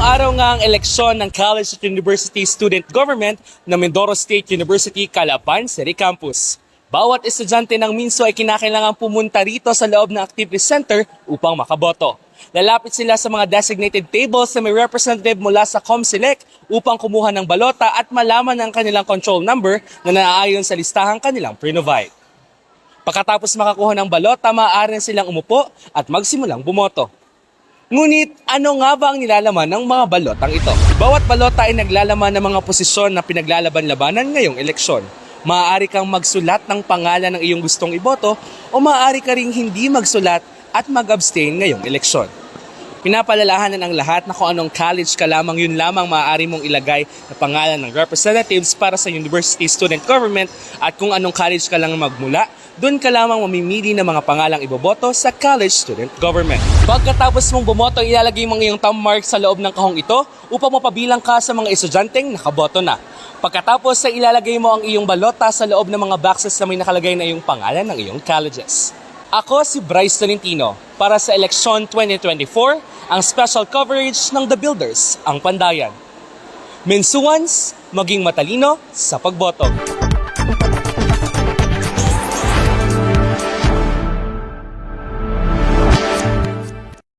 na ang eleksyon ng College at University Student Government ng Mindoro State University, Calapan City Campus. Bawat estudyante ng Minso ay kinakailangan pumunta rito sa loob ng Activity Center upang makaboto. Lalapit sila sa mga designated tables na may representative mula sa COMSELEC upang kumuha ng balota at malaman ang kanilang control number na naaayon sa listahang kanilang pre-provide. Pagkatapos makakuha ng balota, maaari silang umupo at magsimulang bumoto. Ngunit ano nga ba ang nilalaman ng mga balotang ito? Bawat balota ay naglalaman ng mga posisyon na pinaglalaban-labanan ngayong eleksyon. Maaari kang magsulat ng pangalan ng iyong gustong iboto o maaari ka ring hindi magsulat at mag-abstain ngayong eleksyon. Pinapalalahanan ang lahat na kung anong college ka lamang yun lamang maaari mong ilagay na pangalan ng representatives para sa university student government at kung anong college ka lang magmula, doon ka lamang mamimili ng mga pangalang iboboto sa college student government. Pagkatapos mong bumoto, ilalagay mo iyong thumb mark sa loob ng kahong ito upang mapabilang ka sa mga estudyanteng nakaboto na. Pagkatapos ay ilalagay mo ang iyong balota sa loob ng mga boxes na may nakalagay na iyong pangalan ng iyong colleges. Ako si Bryce Tolentino para sa Eleksyon 2024, ang special coverage ng The Builders, ang Pandayan. Mensuans, maging matalino sa pagboto.